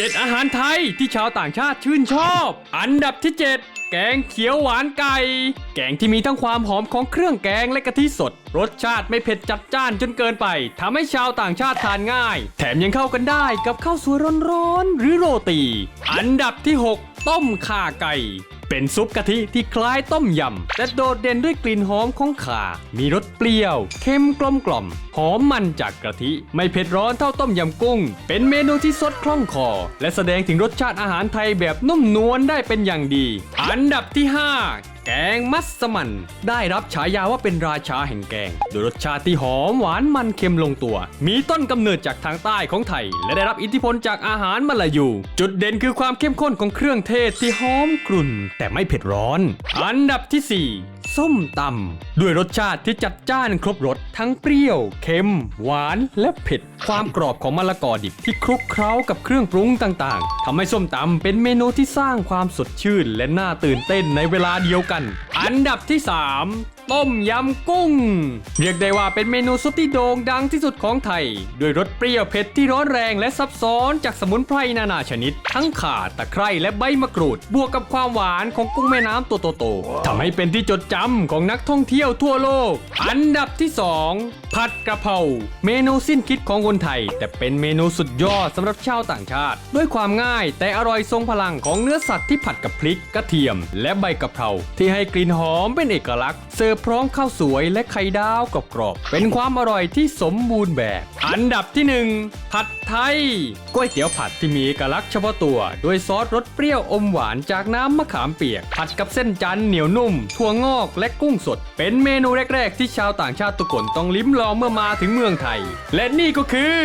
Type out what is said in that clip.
7 อาหารไทยที่ชาวต่างชาติชื่นชอบ อันดับที่ 7 แกงเขียวหวานไก่ แกงที่มีทั้งความหอมของเครื่องแกงและกะทิสด รสชาติไม่เผ็ดจัดจ้านจนเกินไปทำให้ชาวต่างชาติทานง่าย แถมยังเข้ากันได้กับข้าวสวยร้อนๆหรือโรตี อันดับที่ 6 ต้มข่าไก่ เป็นซุปกะทิที่คล้ายต้มยำแต่โดดเด่นด้วยกลิ่นหอมของข่า มีรสเปรี้ยว เค็มกลมกล่อม หอมมันจากกะทิ ไม่เผ็ดร้อนเท่าต้มยำกุ้ง เป็นเมนูที่สดคล่องคอ และแสดงถึงรสชาติอาหารไทยแบบนุ่มนวลได้เป็นอย่างดี อันดับที่ 5 แกงมัสมั่นได้รับฉายาว่าเป็นราชาแห่งแกง โดยรสชาติที่หอมหวานมันเค็มลงตัว มีต้นกำเนิดจากทางใต้ของไทย และได้รับอิทธิพลจากอาหารมาลายู จุดเด่นคือความเข้มข้นของเครื่องเทศที่หอมกรุ่น แต่ไม่เผ็ดร้อน อันดับที่ 4 ส้มตำด้วยรสชาติที่จัดจ้านครบรสทั้งเปรี้ยว เค็ม หวานและเผ็ด ความกรอบของมะละกอดิบที่คลุกเคล้ากับเครื่องปรุงต่างๆทำให้ส้มตำเป็นเมนูที่สร้างความสดชื่นและน่าตื่นเต้นในเวลาเดียวกัน อันดับที่ 3ต้มยำกุ้ง เรียกได้ว่าเป็นเมนูซุปที่โด่งดังที่สุดของไทย ด้วยรสเปรี้ยวเผ็ดที่ร้อนแรงและซับซ้อนจากสมุนไพรนานาชนิด ทั้งข่าตะไคร้และใบมะกรูด บวกกับความหวานของกุ้งแม่น้ำตัวโตๆทำให้เป็นที่จดจำของนักท่องเที่ยวทั่วโลก อันดับที่ 2 ผัดกระเพราเมนูสิ้นคิดของคนไทย แต่เป็นเมนูสุดยอดสำหรับชาวต่างชาติ ด้วยความง่ายแต่อร่อยทรงพลังของเนื้อสัตว์ที่ผัดกับพริกกระเทียม และใบกะเพราที่ให้กลิ่นหอมเป็นเอกลักษณ์เสิร์ฟพร้อมข้าวสวยและไข่ดาวกรอบๆเป็นความอร่อยที่สมบูรณ์แบบ อันดับที่หนึ่งผัดไทยก๋วยเตี๋ยวผัดที่มีเอกลักษณ์เฉพาะตัว ด้วยซอสรสเปรี้ยวอมหวานจากน้ำมะขามเปียก ผัดกับเส้นจันเหนียวนุ่ม ถั่วงอกและกุ้งสด เป็นเมนูแรก ๆ ที่ชาวต่างชาติทุกคนต้องลิ้มลองเมื่อมาถึงเมืองไทย และนี่ก็คือ